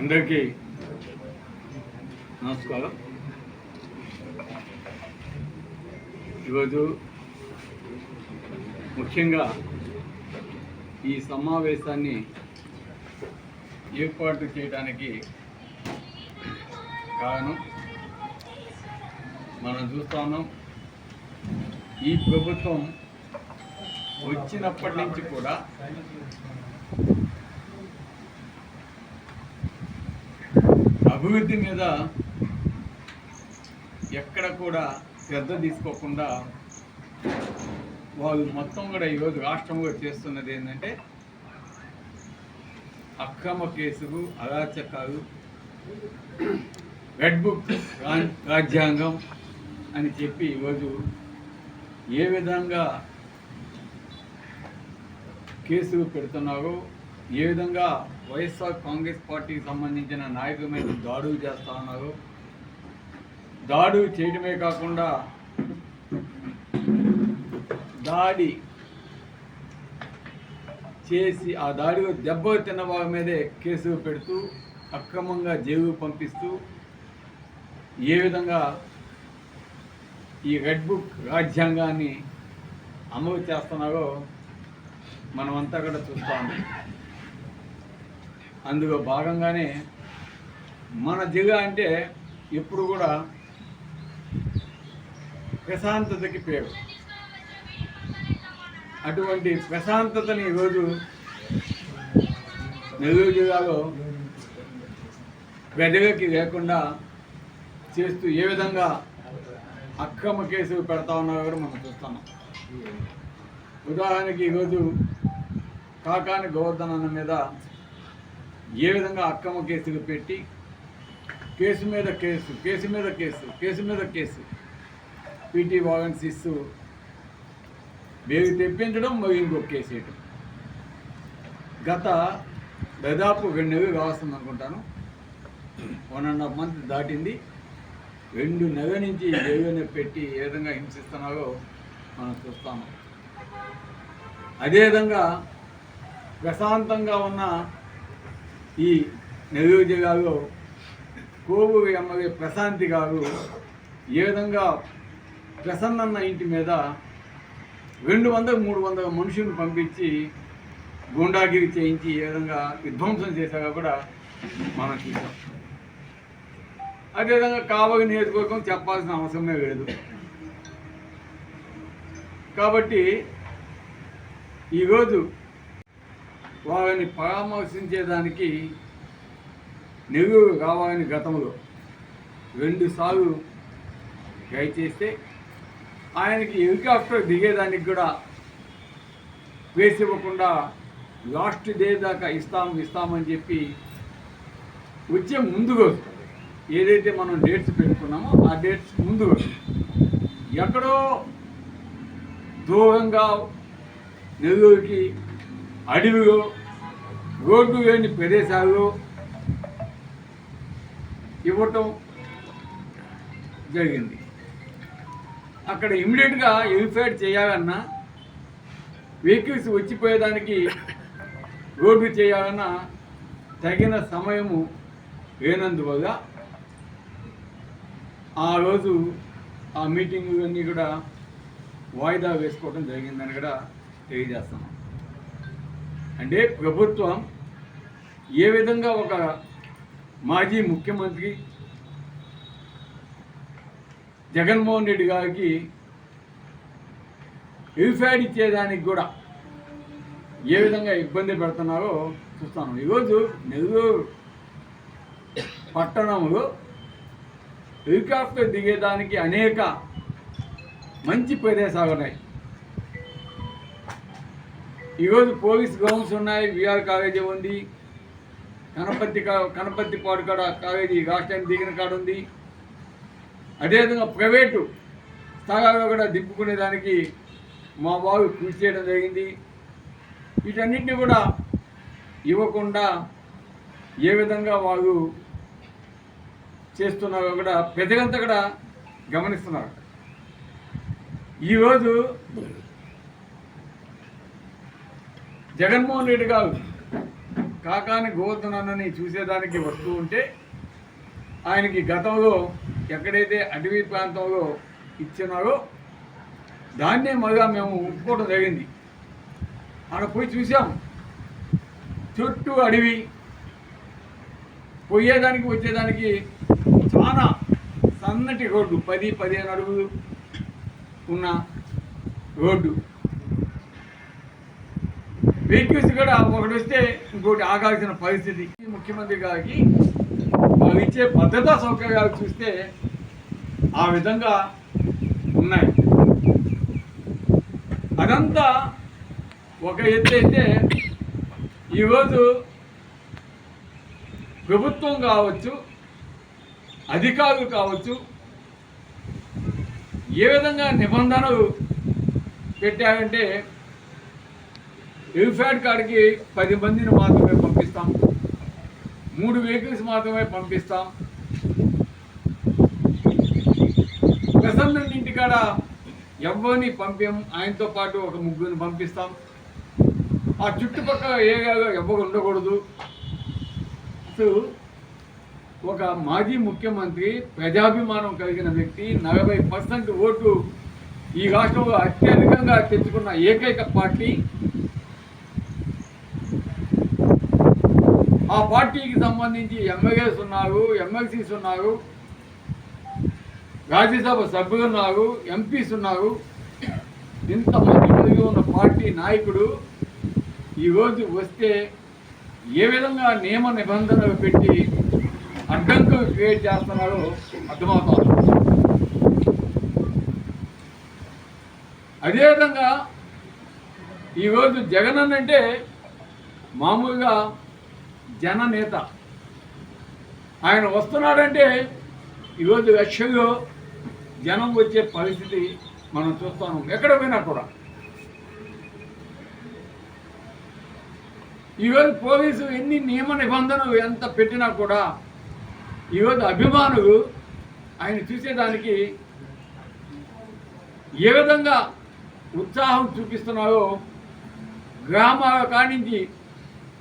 అందరికీ నమస్కారం. ఈరోజు ముఖ్యంగా ఈ సమావేశాన్ని ఏర్పాటు చేయడానికి కారణం మనం చూస్తా ఉన్నాం. ఈ ప్రభుత్వం వచ్చినప్పటి నుంచి కూడా అభివృద్ధి మీద ఎక్కడ కూడా శ్రద్ధ తీసుకోకుండా వాళ్ళు మొత్తం కూడా ఈరోజు రాష్ట్రం కూడా చేస్తున్నది ఏంటంటే అక్రమ కేసులు అరాచకాలు రెడ్ బుక్ రా- రాజ్యాంగం అని చెప్పి ఈరోజు ఏ విధంగా కేసులు పెడుతున్నారో ఏ విధంగా వైఎస్ఆర్ కాంగ్రెస్ పార్టీకి సంబంధించిన నాయకుల మీద దాడులు చేస్తా ఉన్నారు దాడులు చేయడమే కాకుండా దాడి చేసి ఆ దాడిలో దెబ్బ తిన్న వారి మీదే కేసులు పెడుతూ అక్రమంగా జైలు పంపిస్తూ ఏ విధంగా ఈ రెడ్ బుక్ రాజ్యాంగాన్ని అమలు చేస్తున్నారో మనమంతా కూడా చూస్తాము అందులో భాగంగానే మన జిల్లా అంటే ఎప్పుడు కూడా ప్రశాంతతకి పేరు. అటువంటి ప్రశాంతతని ఈరోజు నెల్లూరు జిల్లాలో ప్రజలకి లేకుండా చేస్తూ ఏ విధంగా అక్రమ కేసులు పెడతా ఉన్నారో కూడా మనం చూస్తున్నాం. ఉదాహరణకి ఈరోజు కాకాని గోవర్ధన్ మీద ఏ విధంగా అక్రమ కేసులు పెట్టి కేసు మీద కేసు కేసు మీద కేసు కేసు మీద కేసు పీటీ వాగన్స్ ఇస్తూ వేలు తెప్పించడం మరి ఇంకొక గత దాదాపు రెండు నెలలు కావస్తుంది అనుకుంటాను. వన్ అండ్ హాఫ్ మంత్ దాటింది. రెండు నెలల నుంచి దేవుని పెట్టి ఏ విధంగా హింసిస్తున్నారో మనం చూస్తాము. అదేవిధంగా ప్రశాంతంగా ఉన్న ఈ నెల్లూరు జిల్లాలో కోవూరు ఎమ్మెల్యే ప్రశాంతి గారు ఏ విధంగా ప్రసన్నన్న ఇంటి మీద రెండు వందల మూడు వందల మనుషులను పంపించి గుండాగిరి చేయించి ఏ విధంగా విధ్వంసం చేశాక కూడా మనం చూసాం అదేవిధంగా కావలి నియోజకవర్గం చెప్పాల్సిన అవసరమే లేదు. కాబట్టి ఈరోజు వారిని పరామర్శించేదానికి నెల్లూరు కావాలని గతంలో రెండుసార్లు ట్రై చేస్తే ఆయనకి హెలికాప్టర్ దిగేదానికి కూడా వేసి ఇవ్వకుండా లాస్ట్ డే దాకా ఇస్తాం ఇస్తామని చెప్పి వచ్చే ముందుకు వస్తుంది. ఏదైతే మనం డేట్స్ పెట్టుకున్నామో ఆ డేట్స్ ముందు ఎక్కడో దూరంగా నెల్లూరుకి అడవిలో రోడ్డు లేని ప్రదేశాల్లో ఇవ్వటం జరిగింది. అక్కడ ఇమ్మీడియట్గా ఎలిఫైడ్ చేయాలన్నా వెహికల్స్ వచ్చిపోయేదానికి రోడ్డు చేయాలన్నా తగిన సమయము లేనందువల్ల ఆ రోజు ఆ మీటింగ్ అన్నీ కూడా వాయిదా వేసుకోవడం జరిగిందని కూడా తెలియజేస్తాం అంటే ప్రభుత్వం ఏ విధంగా ఒక మాజీ ముఖ్యమంత్రి జగన్మోహన్ రెడ్డి గారికి ఎలిఫైడ్ ఇచ్చేదానికి కూడా ఏ విధంగా ఇబ్బంది పెడుతున్నారో చూస్తాను. ఈరోజు నెల్లూరు పట్టణంలో హెలికాప్టర్ దిగేదానికి అనేక మంచి ప్రదేశాలు ఉన్నాయి. ఈరోజు పోలీస్ గ్రౌండ్స్ ఉన్నాయి. విఆర్ కాలేజీ ఉంది. కనపర్తి కా కనపర్తి పాడు కాడ కాలేజీ రాష్ట్రానికి దిగిన కాడ ఉంది. అదేవిధంగా ప్రైవేటు స్థలాల్లో కూడా దింపుకునేదానికి మా బావి కృషి చేయడం జరిగింది. వీటన్నిటిని కూడా ఇవ్వకుండా ఏ విధంగా వారు చేస్తున్నారో కూడా పెద్దగంతా కూడా గమనిస్తున్నారు. ఈరోజు జగన్మోహన్ రెడ్డి గారు కాకాని గోవర్ధనని చూసేదానికి వస్తూ ఉంటే ఆయనకి గతంలో ఎక్కడైతే అటవీ ప్రాంతంలో ఇచ్చినారో దాన్నే మళ్ళా మేము ఒప్పుకోవడం జరిగింది. అక్కడ పోయి చూసాం. చుట్టూ అడవి పోయేదానికి వచ్చేదానికి చాలా సన్నటి రోడ్డు పది పదిహేను అడుగులు ఉన్న రోడ్డు. వెహికల్స్ కూడా ఒకటి వస్తే ఇంకోటి ఆగాల్సిన పరిస్థితి. ముఖ్యమంత్రి గారికి వాళ్ళు ఇచ్చే భద్రతా సౌకర్యాలు చూస్తే ఆ విధంగా ఉన్నాయి. అదంతా ఒక ఎత్తు అయితే ఈరోజు ప్రభుత్వం కావచ్చు అధికారులు కావచ్చు ఏ విధంగా నిబంధనలు పెట్టారంటే ఎలిఫాడ్ కాడికి పది మందిని మాత్రమే పంపిస్తాం మూడు వెహికల్స్ మాత్రమే పంపిస్తాం. ప్రసన్న ఇంటికాడ ఎవరిని పంపాం ఆయనతో పాటు ఒక ముగ్గురిని పంపిస్తాం. ఆ చుట్టుపక్కల ఏరియాలో ఎవరు ఉండకూడదు. అసలు ఒక మాజీ ముఖ్యమంత్రి ప్రజాభిమానం కలిగిన వ్యక్తి నలభై పర్సెంట్ ఓటు ఈ రాష్ట్రంలో అత్యధికంగా తెచ్చుకున్న ఏకైక పార్టీ ఆ పార్టీకి సంబంధించి ఎమ్మెల్యేస్ ఉన్నారు ఎమ్మెల్సీస్ ఉన్నారు రాజ్యసభ సభ్యులు ఉన్నారు ఎంపీస్ ఉన్నారు. ఇంతమంది కలిగి ఉన్న పార్టీ నాయకుడు ఈరోజు వస్తే ఏ విధంగా నియమ నిబంధనలు పెట్టి అడ్డంకులు క్రియేట్ చేస్తున్నారో అర్థమవుతుంది. అదేవిధంగా ఈరోజు జగన్ అంటే మామూలుగా జననేత. ఆయన వస్తున్నాడంటే ఈరోజు లక్ష్యంలో జనం వచ్చే పరిస్థితి మనం చూస్తాము ఎక్కడ పోయినా కూడా. ఈరోజు పోలీసు ఎన్ని నియమ నిబంధనలు ఎంత పెట్టినా కూడా ఈరోజు అభిమానులు ఆయన చూసేదానికి ఏ విధంగా ఉత్సాహం చూపిస్తున్నారో గ్రామాల కానించి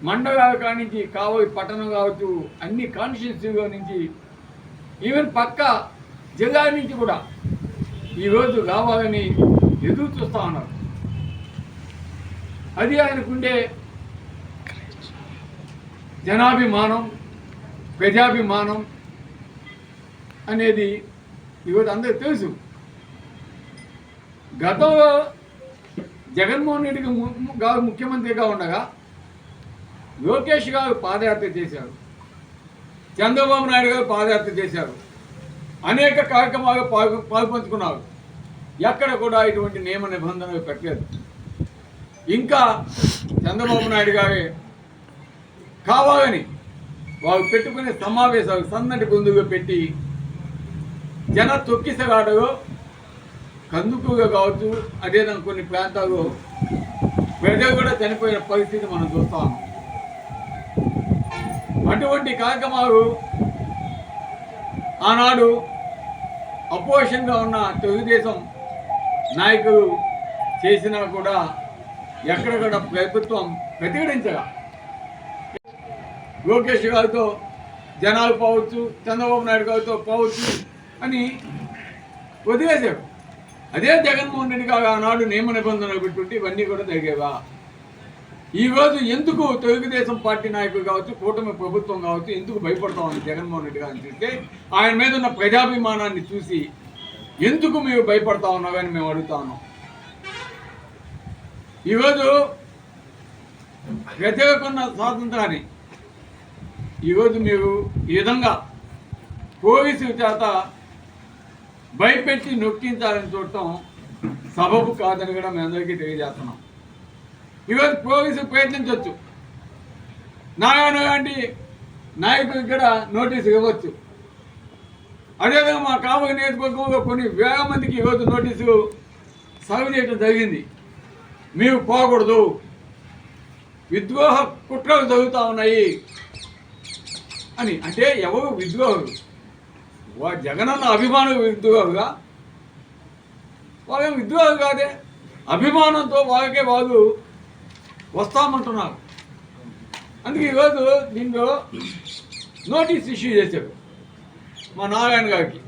మండలాల కానించి కావలి పట్టణం కావచ్చు అన్ని కాన్స్టిట్యూన్సీలో నుంచి ఈవెన్ పక్క జిల్లా నుంచి కూడా ఈరోజు రావాలని ఎదురు చూస్తూ ఉన్నారు. అది ఆయనకుండే జనాభిమానం ప్రజాభిమానం అనేది ఈరోజు అందరికి తెలుసు. గతంలో జగన్మోహన్ రెడ్డికి గారు ముఖ్యమంత్రిగా ఉండగా లోకేష్ గారు పాదయాత్ర చేశారు. చంద్రబాబు నాయుడు గారు పాదయాత్ర చేశారు. అనేక కార్యక్రమాలు పాల్గొ పాల్పంచుకున్నారు. ఎక్కడ కూడా ఇటువంటి నియమ నిబంధనలు పెట్టలేదు. ఇంకా చంద్రబాబు నాయుడు గారే కావాలని వారు పెట్టుకునే సమావేశాలు సన్నటి గొంతుగా పెట్టి జన తొక్కిసగాడలో కందుకుగా కావచ్చు అదేవిధంగా కొన్ని ప్రాంతాల్లో ప్రజలు కూడా చనిపోయిన పరిస్థితి మనం చూస్తాము ఉన్నాం. అటువంటి కార్యక్రమాలు ఆనాడు అపోజిషన్గా ఉన్న తెలుగుదేశం నాయకులు చేసినా కూడా ఎక్కడక్కడ ప్రభుత్వం ప్రతిఘటించగా. లోకేష్ గారితో జనాలు పోవచ్చు చంద్రబాబు నాయుడు గారితో పోవచ్చు అని వదిలేశారు. అదే జగన్మోహన్ రెడ్డి గారు ఆనాడు నియమ నిబంధనలు పెట్టుంటే ఇవన్నీ కూడా జరిగేవా? ఈరోజు ఎందుకు తెలుగుదేశం పార్టీ నాయకులు కావచ్చు కూటమి ప్రభుత్వం కావచ్చు ఎందుకు భయపడతా ఉంది జగన్మోహన్ రెడ్డి గారిని చూస్తే ఆయన మీద ఉన్న ప్రజాభిమానాన్ని చూసి ఎందుకు మేము భయపడతా ఉన్నామని మేము అడుగుతా ఉన్నాం. ఈరోజు ప్రజలకున్న స్వాతంత్రాన్ని ఈరోజు మీరు ఈ విధంగా పోలీసుల చేత భయపెట్టి నొక్కించాలని చూడటం సబబు కాదని కూడా మేము అందరికీ తెలియజేస్తున్నాం. ఈరోజు పోలీసులు ప్రయత్నించవచ్చు నారాయణ లాంటి నాయకులు కూడా నోటీసు ఇవ్వచ్చు. అదేవిధంగా మా కావలి నియోజకవర్గంలో కొన్ని వేల మందికి ఈరోజు నోటీసు సర్వ్ చేయడం జరిగింది. మీరు పోకూడదు. విద్రోహ కుట్రలు జరుగుతూ ఉన్నాయి అని. అంటే ఎవరు విద్రోహులు? వా జగనన్న అభిమానులు విద్రోహుగా వాళ్ళేం విద్రోహులు కాదే? అభిమానంతో వాళ్ళకే వాళ్ళు వస్తామంటున్నారు. అందుకే ఈరోజు దీంట్లో నోటీస్ ఇష్యూ చేశారు మా నారాయణ గారికి.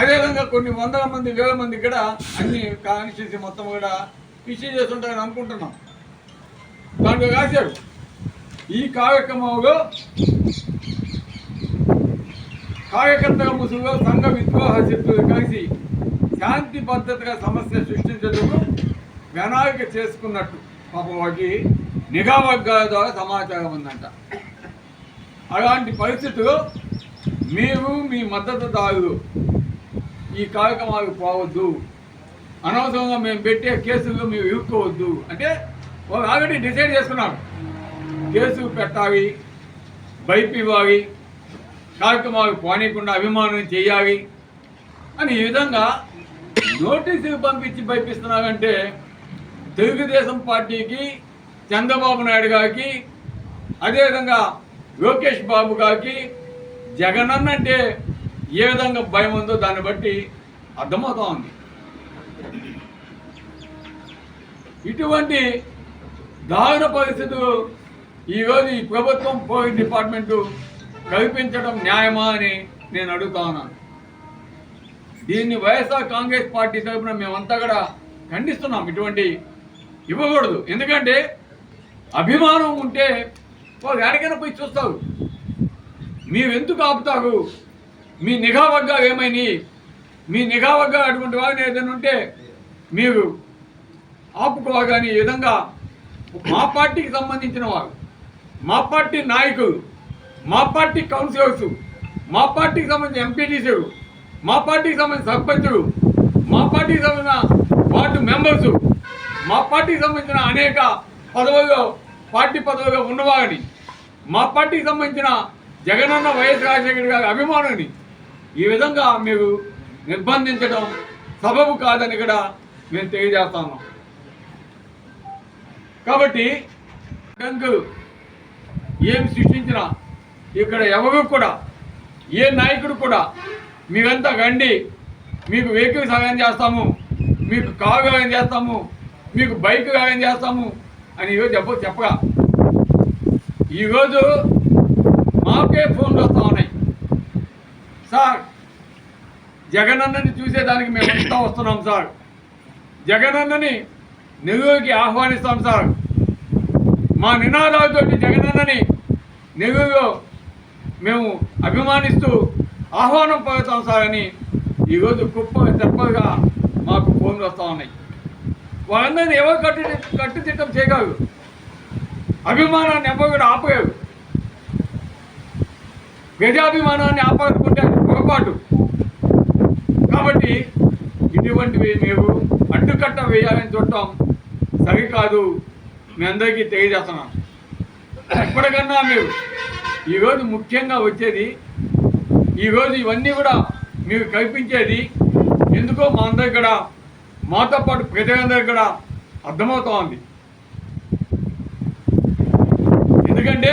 అదేవిధంగా కొన్ని వందల మంది వేల మంది కూడా అన్ని కాన్స్టిట్యూన్సీ మొత్తం కూడా ఇష్యూ చేస్తుంటారని అనుకుంటున్నాం. దాంట్లో రాశారు ఈ కార్యక్రమంలో కార్యకర్తల ముసుగులో సంఘ విద్రోహ శక్తులు కలిసి శాంతి భద్రతగా సమస్య సృష్టించేందుకు వినాయక చేసుకున్నట్టు. పాపం నిఘా వర్గాల ద్వారా సమాచారం ఉందంట. అలాంటి పరిస్థితులు మీరు మీ మద్దతుదారులు ఈ కార్యక్రమాలు పోవద్దు. అనవసరంగా మేము పెట్టే కేసులు మీరు ఇరుక్కోవద్దు. అంటే వాళ్ళు ఆల్రెడీ డిసైడ్ చేసుకున్నారు కేసు పెట్టాలి బైప్ ఇవ్వాలి కార్యక్రమాలు పోనీయకుండా అభిమానం చేయాలి అని ఈ విధంగా నోటీసులు పంపించి భయపిస్తున్నారంటే తెలుగుదేశం పార్టీకి చంద్రబాబు నాయుడు గారికి అదేవిధంగా లోకేష్ బాబు గారికి జగనన్న అంటే ఏ విధంగా భయం ఉందో దాన్ని బట్టి అర్థమవుతా ఉంది. ఇటువంటి దారుణ పరిస్థితులు ఈరోజు ఈ ప్రభుత్వం పోలీస్ డిపార్ట్మెంటు కల్పించడం న్యాయమా అని నేను అడుగుతా ఉన్నాను. దీన్ని వైఎస్ఆర్ కాంగ్రెస్ పార్టీ తరఫున మేమంతా కూడా ఖండిస్తున్నాం. ఇటువంటి ఇవ్వకూడదు. ఎందుకంటే అభిమానం ఉంటే వాళ్ళు ఎక్కడికైనా పోయి చూస్తారు మీరెందుకు ఆపుతారు మీ నిఘా వర్గాలు ఏమైంది మీ నిఘా వర్గాలు అటువంటి వారిని ఏదైనా ఉంటే మీరు ఆపుకోవాలి. ఈ విధంగా మా పార్టీకి సంబంధించిన వారు మా పార్టీ నాయకులు మా పార్టీ కౌన్సిలర్స్ మా పార్టీకి సంబంధించిన ఎంపీటీసీలు మా పార్టీకి సంబంధించిన సర్పంచులు మా పార్టీకి సంబంధించిన వార్డు మెంబర్సు మా పార్టీకి సంబంధించిన అనేక పదవుల్లో పార్టీ పదవుల్లో ఉన్నవారిని మా పార్టీకి సంబంధించిన జగనన్న వైఎస్ రాజశేఖర్ గారి అభిమానుని ఈ విధంగా మీరు నిర్బంధించడం సబబు కాదని కూడా మేము తెలియజేస్తాను కాబట్టి ఏం సృష్టించిన ఇక్కడ ఎవరు కూడా ఏ నాయకుడు కూడా మీరంతా రండి మీకు వెహికల్ సహాయం చేస్తాము మీకు కారు సహాయం చేస్తాము మీకు బైక్ గాయం చేస్తాము? అని ఈరోజు చెప్ప చెప్పగా ఈరోజు మాకే ఫోన్లు వస్తూ ఉన్నాయి. సార్ జగనన్నని చూసేదానికి మేము అంతా వస్తున్నాం సార్. జగనన్నని నెల్లూరుకి ఆహ్వానిస్తాం సార్. మా నినాదాలతోటి జగనన్నని నెల్లూరులో మేము అభిమానిస్తూ ఆహ్వానం పొందుతాం సార్ అని ఈరోజు కుప్ప తెప్పగా మాకు ఫోన్లు వస్తూ ఉన్నాయి. వాళ్ళందరినీ ఎవరు కట్టు కట్టుదిట్టం చేయగలరు? అభిమానాన్ని ఎవరు కూడా ఆపగలరు గజాభిమానాన్ని ఆపాలనుకుంటే పొరపాటు. కాబట్టి ఇటువంటివి మేము అడ్డుకట్ట వేయాలని చూడటం సరికాదు. మీ అందరికీ తెలియజేస్తున్నాం ఎప్పటికన్నా మీరు ఈరోజు ముఖ్యంగా వచ్చేది ఈరోజు ఇవన్నీ కూడా మీరు కల్పించేది ఎందుకో మా అందరికి కూడా మాతో పాటు ప్రజలందరికీ కూడా అర్థమవుతా ఉంది ఎందుకంటే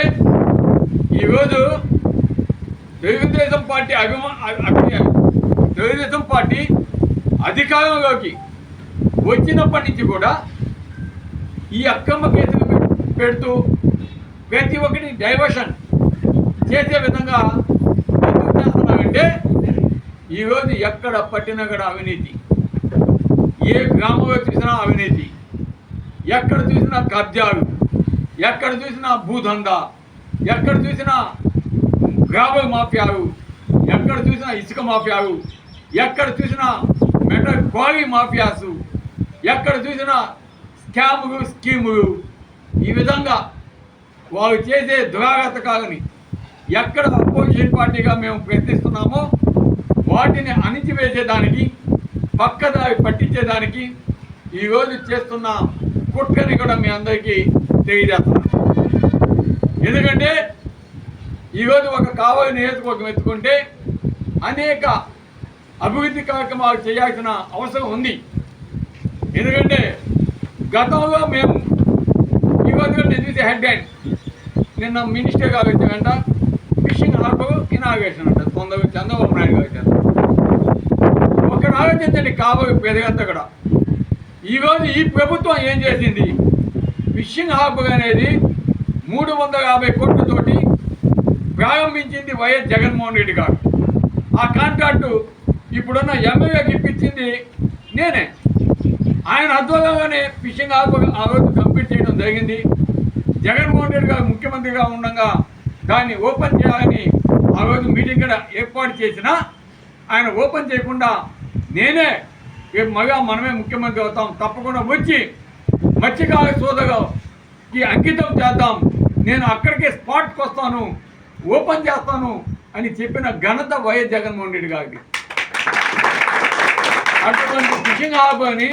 ఈరోజు తెలుగుదేశం పార్టీ అభిమా తెలుగుదేశం పార్టీ అధికారంలోకి వచ్చినప్పటి నుంచి కూడా ఈ అక్కమ్మ కేసులు పెడుతూ ప్రతి ఒక్కటి డైవర్షన్ చేసే విధంగా ఎందుకు చేస్తున్నారంటే ఈరోజు ఎక్కడ పట్టినా కూడా అవినీతి. ఏ గ్రామంలో చూసినా అవినీతి. ఎక్కడ చూసినా కబ్జాలు. ఎక్కడ చూసినా భూదందా ఎక్కడ చూసినా గ్రామ మాఫియాలు. ఎక్కడ చూసినా ఇసుక మాఫియాలు. ఎక్కడ చూసినా మెటల్ క్వారీ మాఫియాసు. ఎక్కడ చూసినా స్కాములు స్కీములు. ఈ విధంగా వారు చేసే దురాగతకాలని ఎక్కడ అపోజిషన్ పార్టీగా మేము ప్రయత్నిస్తున్నామో వాటిని అణిచివేసేదానికి పక్కదారి పట్టించేదానికి ఈరోజు చేస్తున్న కుట్రని కూడా మీ అందరికీ తెలియజేస్తున్నాం. ఎందుకంటే ఈరోజు ఒక కావాలి నియోజకవర్గం ఎత్తుకుంటే అనేక అభివృద్ధి కార్యక్రమాలు చేయాల్సిన అవసరం ఉంది. ఎందుకంటే గతంలో మేము ఈరోజు నేను చూసే హెడ్ హ్యాండ్ నిన్న మినిస్టర్ గారు వచ్చారంట ఫిషింగ్ హార్బర్ ఇనాగ్రేషన్ అంట తొందరగా చంద్రబాబు నాయుడు గారు ఆలోచించండి కాబోయే పెదగంత కూడా. ఈరోజు ఈ ప్రభుత్వం ఏం చేసింది? ఫిషింగ్ హాబ్ అనేది మూడు వందల యాభై కోట్లతోటి ప్రారంభించింది వైఎస్ జగన్మోహన్ రెడ్డి గారు. ఆ కాంట్రాక్టు ఇప్పుడున్న ఎమ్మెల్యేకి ఇప్పించింది నేనే. ఆయన ఆధ్వర్యంలోనే ఫిషింగ్ హాబ్ ఆ రోజు కంప్లీట్ చేయడం జరిగింది. జగన్మోహన్ రెడ్డి గారు ముఖ్యమంత్రిగా ఉండగా దాన్ని ఓపెన్ చేయాలని ఆ రోజు మీటింగ్ కూడా ఏర్పాటు చేసినా ఆయన ఓపెన్ చేయకుండా నేనే రేపు మగా మనమే ముఖ్యమంత్రి అవుతాం. తప్పకుండా వచ్చి మత్స్యకార సోదరుకి అంకితం చేద్దాం. నేను అక్కడికే స్పాట్కి వస్తాను. ఓపెన్ చేస్తాను అని చెప్పిన ఘనత వైఎస్ జగన్మోహన్ రెడ్డి గారికి. అటువంటి ఫిషింగ్ హార్బర్ని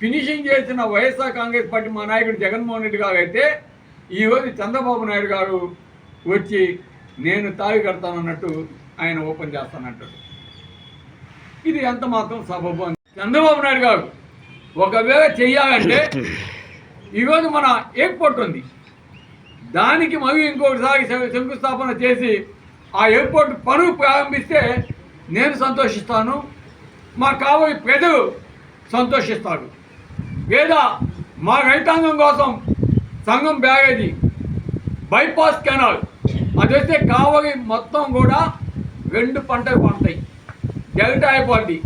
ఫినిషింగ్ చేసిన వైఎస్ఆర్ కాంగ్రెస్ పార్టీ మా నాయకుడు జగన్మోహన్ రెడ్డి గారు అయితే ఈరోజు చంద్రబాబు నాయుడు గారు వచ్చి నేను తాగి కడతానన్నట్టు ఆయన ఓపెన్ చేస్తానంటాడు. ఇది ఎంత మాత్రం సబబు అని. చంద్రబాబు నాయుడు గారు ఒకవేళ చెయ్యాలంటే ఈరోజు మన ఎయిర్పోర్ట్ ఉంది. దానికి మరియు ఇంకొకసారి శంకుస్థాపన చేసి ఆ ఎయిర్పోర్ట్ పనులు ప్రారంభిస్తే నేను సంతోషిస్తాను. మా కాబోయే ప్రజలు సంతోషిస్తారు. లేదా మా రైతాంగం కోసం సంఘం బ్యారేజీ బైపాస్ కెనాల్ అది వస్తే కావలి మొత్తం కూడా రెండు పంటలు పండుతాయి. డెల్టా అయిపోద్ది.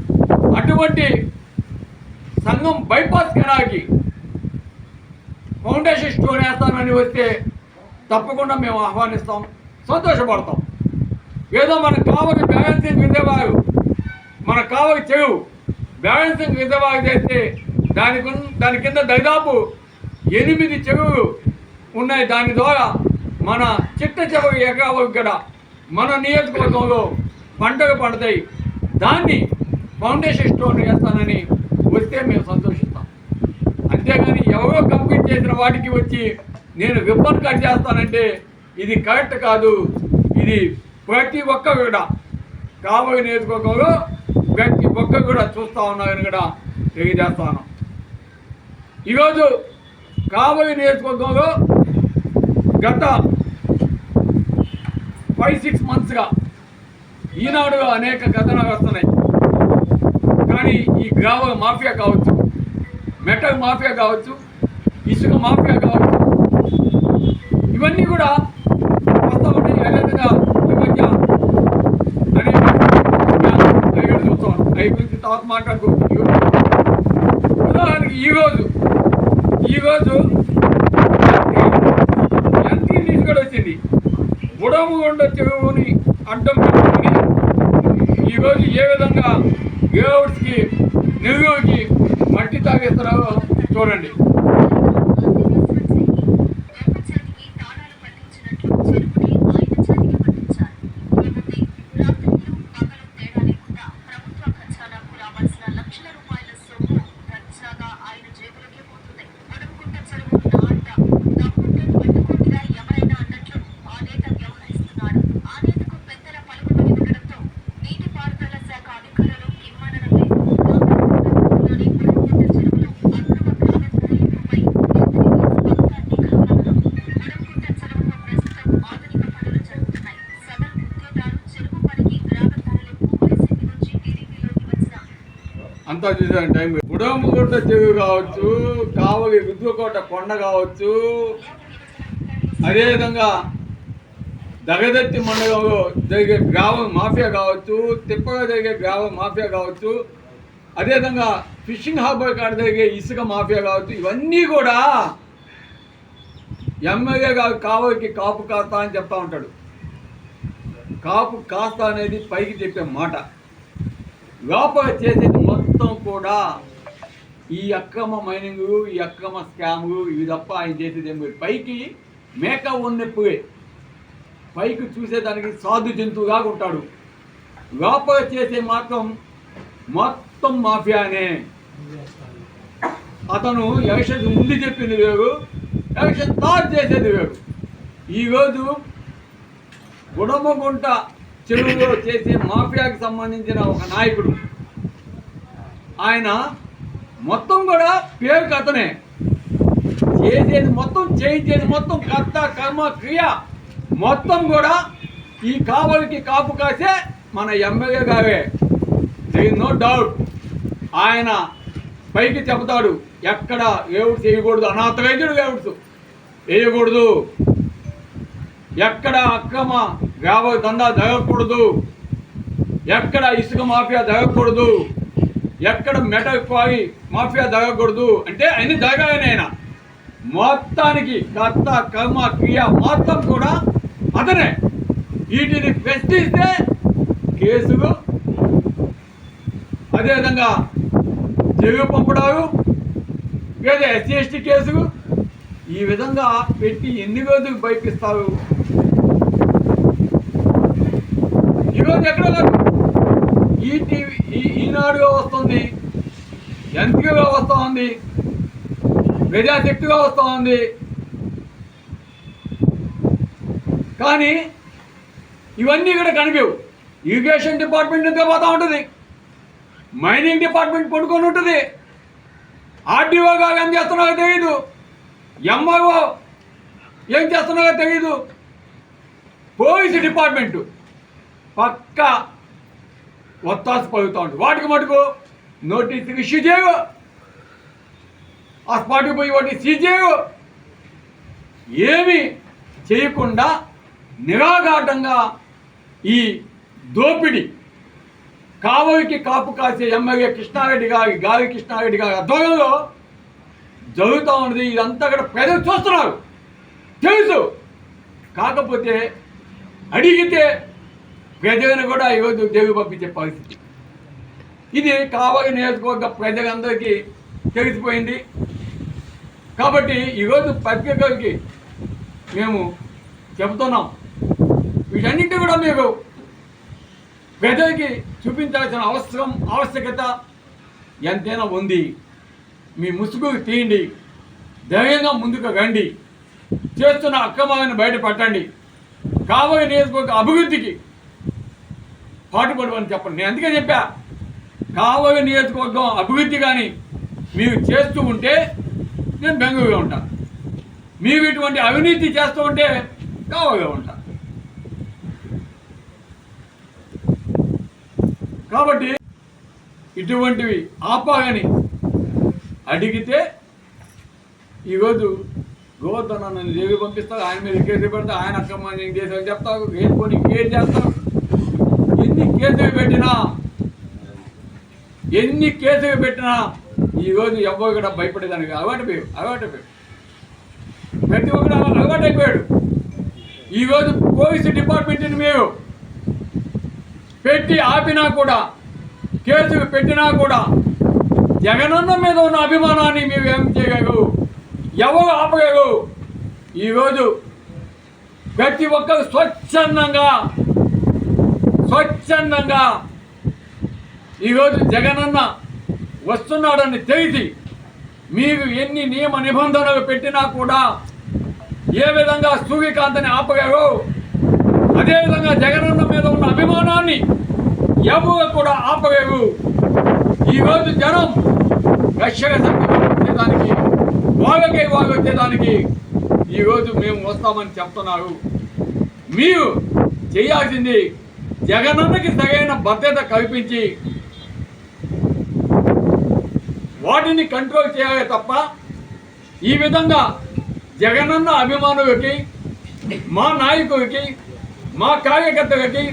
అటువంటి సంఘం బైపాస్ కెనాల్కి ఫౌండేషన్ స్టోన్ వేస్తానని వస్తే తప్పకుండా మేము ఆహ్వానిస్తాం సంతోషపడతాం. ఏదో మనకు కావలి బ్యాలెన్సింగ్ విజయవాడు మన కావలి చెరువు బ్యాలెన్సింగ్ విజయవాడు చేస్తే దాని దాని కింద దాదాపు ఎనిమిది చెవులు ఉన్నాయి. దాని ద్వారా మన చిట్ట చెరువు ఎకరావు ఇక్కడ మన నియోజకవర్గంలో పంటలు పడతాయి. దాన్ని ఫౌండేషన్ స్టోన్ వేస్తానని వస్తే మేము సంతోషిస్తాం. అంతేగాని ఎవరో కంప్లీట్ చేసిన వాటికి వచ్చి నేను రిబ్బన్ కట్ చేస్తానంటే ఇది కరెక్ట్ కాదు. ఇది ప్రతి ఒక్కరు కూడా కాబోయే నియోజకవర్గంలో ప్రతి ఒక్కరు కూడా చూస్తా ఉన్నారని కూడా తెలియజేస్తాను. ఈరోజు కాబోయే నియోజకవర్గంలో గత ఫైవ్ సిక్స్ మంత్స్గా ఈనాడు అనేక కథనాలు వస్తున్నాయి. కానీ ఈ గ్రామ మాఫియా కావచ్చు మెటల్ మాఫియా కావచ్చు ఇసుక మాఫియా కావచ్చు ఇవన్నీ కూడా వస్తూ ఉంటాయి అదేవిధంగా ఈ మధ్య అనేక చూస్తాం అవి గురించి తర్వాత మాట్లాడుకోవచ్చు ఉదాహరణకి ఈరోజు ఈరోజు ఎంపీ తీసుకొని కూడా వచ్చింది బుడమగొండ చెరువుని అడ్డం ఈరోజు ఏ విధంగా లేఅవుట్స్కి నెల్లూరుకి మట్టి తాగేస్తున్నారో చూడండి. అంతా చూసాను టైం. బుడమగుంట చెరువు కావచ్చు కావలి రుద్రకోట కొండ కావచ్చు అదేవిధంగా దగదత్తి మండలంలో జరిగే గ్రామ మాఫియా కావచ్చు తిప్పగా జరిగే గ్రామ మాఫియా కావచ్చు అదేవిధంగా ఫిషింగ్ హార్బర్ కాడ జరిగే ఇసుక మాఫియా కావచ్చు ఇవన్నీ కూడా ఎమ్మెల్యే కాదు కావలికి కాపు కాస్తా అని చెప్తా ఉంటాడు. కాపు కాస్తా అనేది పైకి చెప్పే మాట. లోపల చేసేది మొత్తం మొత్తం కూడా ఈ అక్రమ మైనింగ్ ఈ అక్రమ స్కామ్ ఇవి తప్ప ఆయన చేసేది ఏమి పైకి మేక ఉన్నప్పుడే పైకి చూసేదానికి సాధు జంతువుగా ఉంటాడు. లోపల చేసే మాత్రం మొత్తం మాఫియానే. అతను ఎలక్షన్ ముందు చెప్పింది వేరు ఎలక్షన్ తాజ్ చేసేది వేరు. ఈరోజు గుడమగుంట చెరువులో చేసే మాఫియాకి సంబంధించిన ఒక నాయకుడు ఆయన మొత్తం కూడా పేరు కథనే. చేసేది మొత్తం చేయించేది మొత్తం కర్త కర్మ క్రియ మొత్తం కూడా ఈ కావలికి కాపు కాసే మన ఎమ్మెల్యే గారే. నో డౌట్ ఆయన పైకి చెబుతాడు ఎక్కడ ఏవుడు చేయకూడదు అనాథ వైద్యుడు ఏవుడు వేయకూడదు. ఎక్కడ అక్రమ వ్యాప దందా జరగకూడదు ఎక్కడ ఇసుక మాఫియా జరగకూడదు ఎక్కడ మెటల్ క్వారీ మాఫియా దాగకూడదు అంటే అన్ని దాగాయని ఆయన. మొత్తానికి కర్త కర్మ క్రియ మొత్తం కూడా అతనే. వీటిని ప్రశ్నిస్తే కేసులు అదేవిధంగా చెవి పంపడాలు లేదా ఎస్సీ ఎస్టీ కేసులు ఈ విధంగా పెట్టి ఎన్ని రోజులు భయపిస్తారు? ఈరోజు ఎక్కడ ఈటీవీ ఈ టీవీ ఈ ఈనాడుగా వస్తుంది ఎన్టీవీగా వస్తూ ఉంది. ప్రజాశక్తిగా వస్తూ ఉంది. కానీ ఇవన్నీ కూడా కనిపించవు ఇరిగేషన్ డిపార్ట్మెంట్ నిద్ర పోతూ ఉంటుంది. మైనింగ్ డిపార్ట్మెంట్ పడుకొని ఉంటుంది. ఆర్డీఓ గారు ఏం చేస్తున్నారో తెలియదు ఎంఆర్ఓ ఏం చేస్తున్నారో తెలియదు పోలీసు డిపార్ట్మెంటు. పక్కా ఒత్తాసు పలుకుతూ ఉంటుంది వాటికి మటుకు నోటీస్ ఇష్యూ చేయవు ఆ స్పాట్కి పోయి వాటిని సీజ్ చేయవు ఏమి చేయకుండా నిరాఘాటంగా ఈ దోపిడి కావలికి కాపు కాసే ఎమ్మెల్యే కృష్ణారెడ్డి గారి గాలి కృష్ణారెడ్డి గారి ఆధ్వర్యంలో జరుగుతూ ఉన్నది. ఇదంతా కూడా ప్రజలు చూస్తున్నారు. తెలుసు. కాకపోతే అడిగితే ప్రజలను కూడా ఈరోజు దేవి పంపించే పరిస్థితి. ఇది కావలి నియోజకవర్గ ప్రజలందరికీ తెలిసిపోయింది. కాబట్టి ఈరోజు పత్రికలకి మేము చెబుతున్నాం. వీటన్నింటి కూడా మీరు ప్రజలకి చూపించాల్సిన అవసరం ఆవశ్యకత ఎంతైనా ఉంది. మీ ముసుగు తీయండి. ధైర్యంగా ముందుకు రండి. చేస్తున్న అక్రమాలను బయటపట్టండి కాబోయే నియోజకవర్గ అభివృద్ధికి పాటుపడమని చెప్పండి నేను అందుకే చెప్పా కావలి నియోజకవర్గం అభివృద్ధి కానీ మీరు చేస్తూ ఉంటే నేను బెంగళూరుగా ఉంటాను మీరు ఇటువంటి అవినీతి చేస్తూ ఉంటే కావగా ఉంటాను కాబట్టి ఇటువంటివి ఆపాలని అడిగితే ఈరోజు గోవర్ధనాన్ని దేవి పంపిస్తారు. ఆయన మీద కేసు పెడతా ఆయన అక్రమాన్ని దేశం చెప్తారు. వేసుకొని ఏం చేస్తారు? ఎన్ని కేసులు పెట్టినా ఎన్ని కేసులు పెట్టినా ఈరోజు ఎవరు కూడా భయపడేదానికి అలవాటు పోయి అలవాటు ప్రతి ఒక్కరు అలవాటు అయిపోయాడు ఈరోజు పోలీసు డిపార్ట్మెంట్ని మీరు పెట్టి ఆపినా కూడా కేసులు పెట్టినా కూడా జగనన్న మీద ఉన్న అభిమానాన్ని మేము ఏం చేయగలరు? ఎవరు ఆపగలరు? ఈరోజు ప్రతి ఒక్కరు స్వచ్ఛందంగా స్వచ్ఛందంగా ఈరోజు జగనన్న వస్తున్నాడని తెలిసి మీరు ఎన్ని నియమ నిబంధనలు పెట్టినా కూడా ఏ విధంగా సూర్యకాంతని ఆపగలరు అదేవిధంగా జగనన్న మీద ఉన్న అభిమానాన్ని ఎవరు కూడా ఆపలేరు. ఈరోజు జనం రక్షణ వచ్చేదానికి వాళ్ళకే వాళ్ళు వచ్చేదానికి ఈరోజు మేము వస్తామని చెప్తున్నారు. మీరు చేయాల్సింది జగనన్నకి సరైన భద్రత కల్పించి వాటిని కంట్రోల్ చేయాలి తప్ప ఈ విధంగా జగనన్న అభిమానులకి మా నాయకుడికి మా కార్యకర్తలకి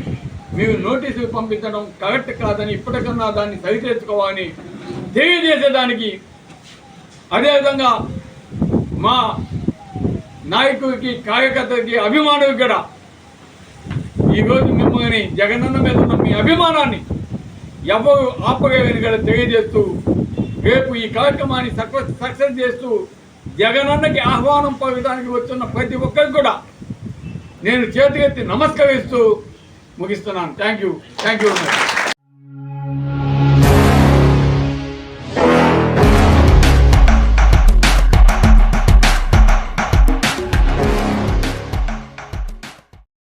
మీరు నోటీసులు పంపించడం కరెక్ట్ కాదని ఇప్పటికన్నా దాన్ని సరిచేసుకోవాలని తెలియజేసేదానికి అదేవిధంగా మా నాయకుడికి కార్యకర్తలకి అభిమానులకి కూడా ఈరోజు మిమ్మల్ని జగనన్న మీద ఉన్న మీ అభిమానాన్ని ఎవరు ఆపగలిగిన కూడా తెలియజేస్తూ రేపు ఈ కార్యక్రమాన్ని సక్సెస్ సక్సెస్ చేస్తూ జగనన్నకి ఆహ్వానం పొందడానికి వస్తున్న ప్రతి ఒక్కరికి కూడా నేను చేతికెత్తి నమస్కరిస్తూ ముగిస్తున్నాను. Thank you. Thank you.